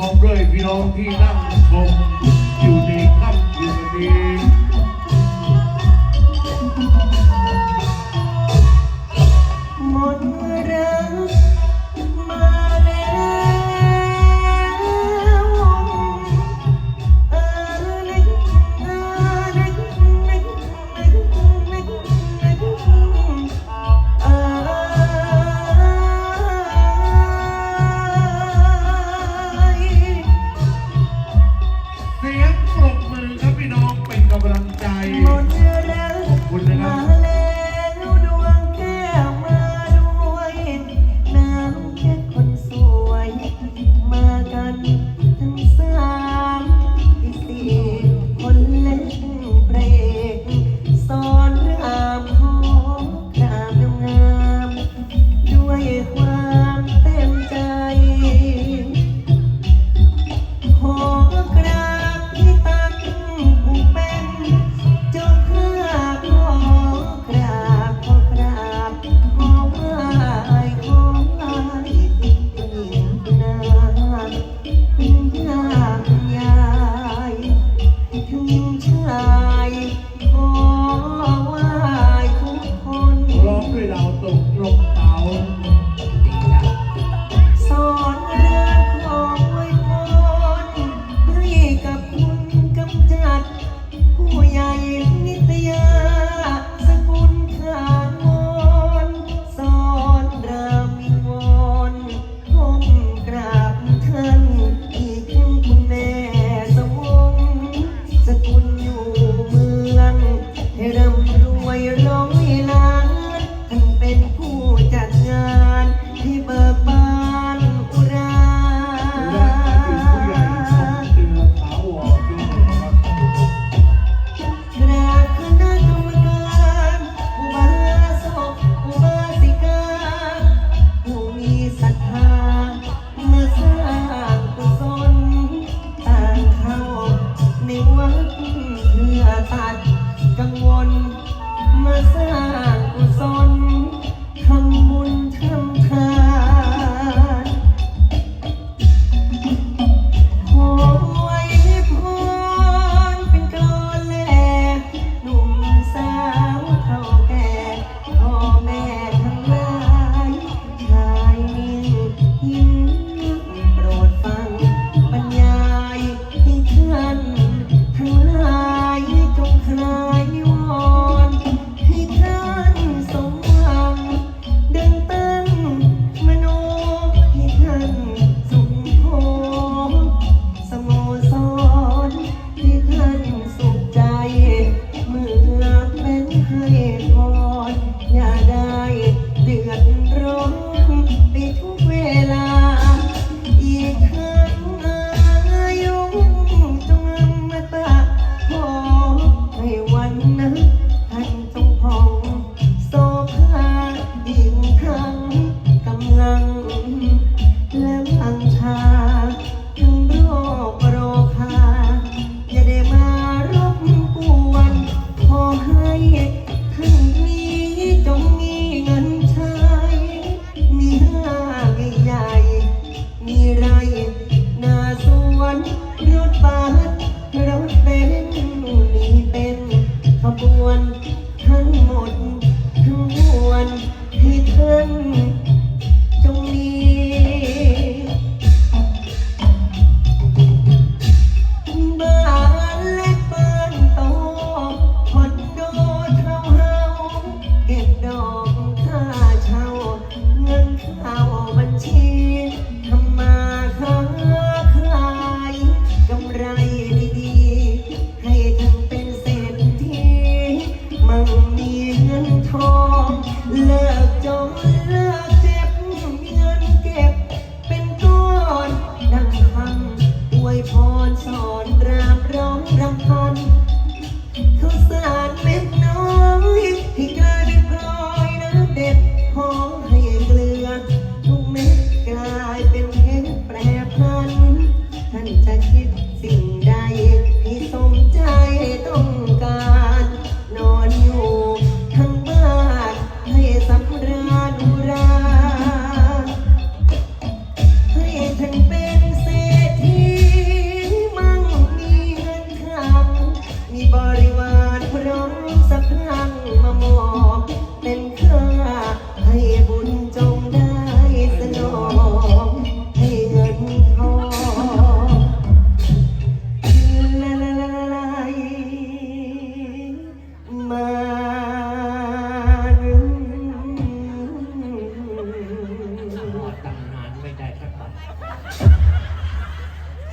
พ้อมด้วยพี่น้องที่นั่งชมอยู่ sapato.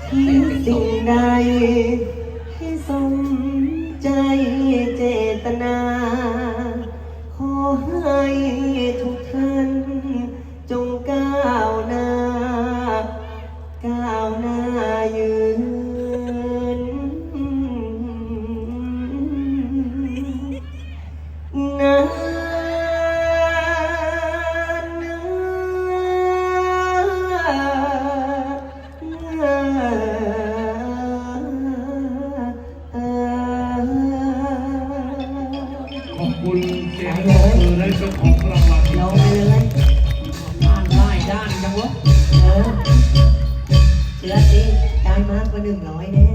ที่สิ่งใดให้สม คุณเสียงปรบมือและเจ้าของรางวัลลงไปเลยด้านได้ด้านจังวะเออเชื่อสิได้มากกว่าหนึ่งร้อยแน่